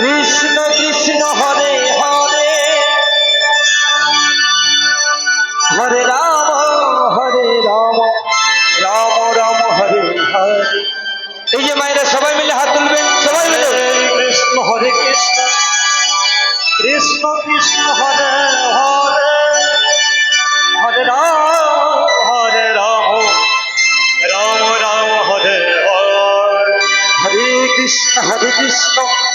কৃষ্ণ কৃষ্ণ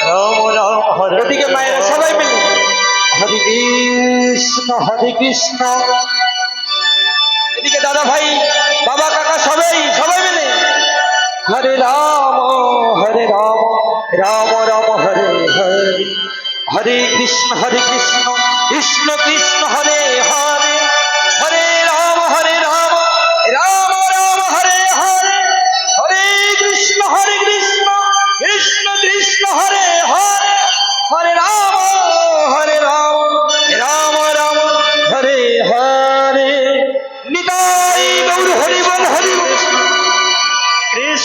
রাম রাম হরে এদিকে মায়েরা সবাই মিলে। হরে কৃষ্ণ হরে কৃষ্ণ। এদিকে দাদা ভাই বাবা কাকা সবাই সবাই মিলে। হরে রাম হরে রাম রাম রাম হরে হরে। হরে কৃষ্ণ হরে কৃষ্ণ কৃষ্ণ কৃষ্ণ।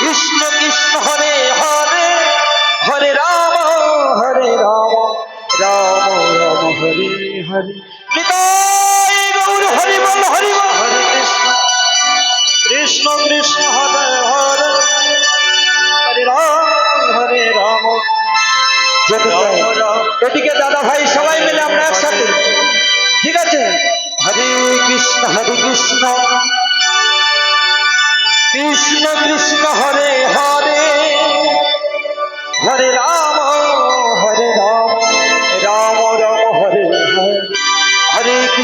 কৃষ্ণ কৃষ্ণ হরে হরে হরে রাম হরে রাম রাম রাম হরে হরে। নিতাই গৌর হরি বল হরি বল হরে কৃষ্ণ। কৃষ্ণ কৃষ্ণ হরে হরে হরে রাম হরে রাম। এদিকে দাদা ভাই সবাই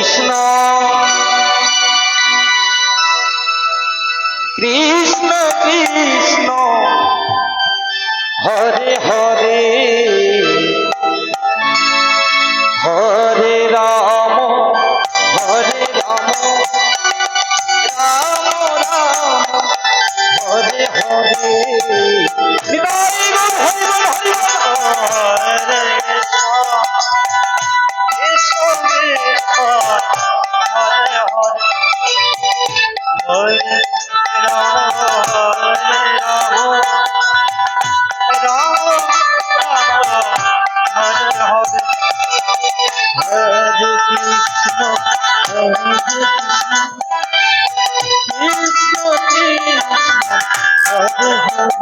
Krishna. Krishna Krishna.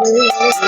Oh, oh, oh, oh.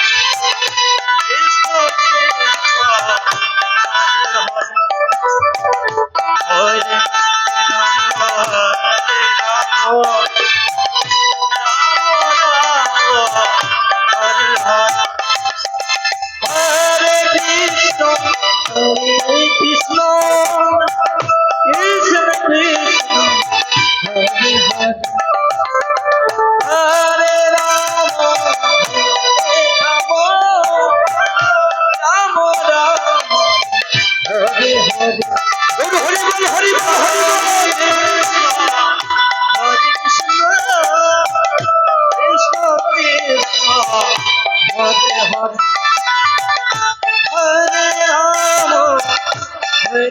Hare Hare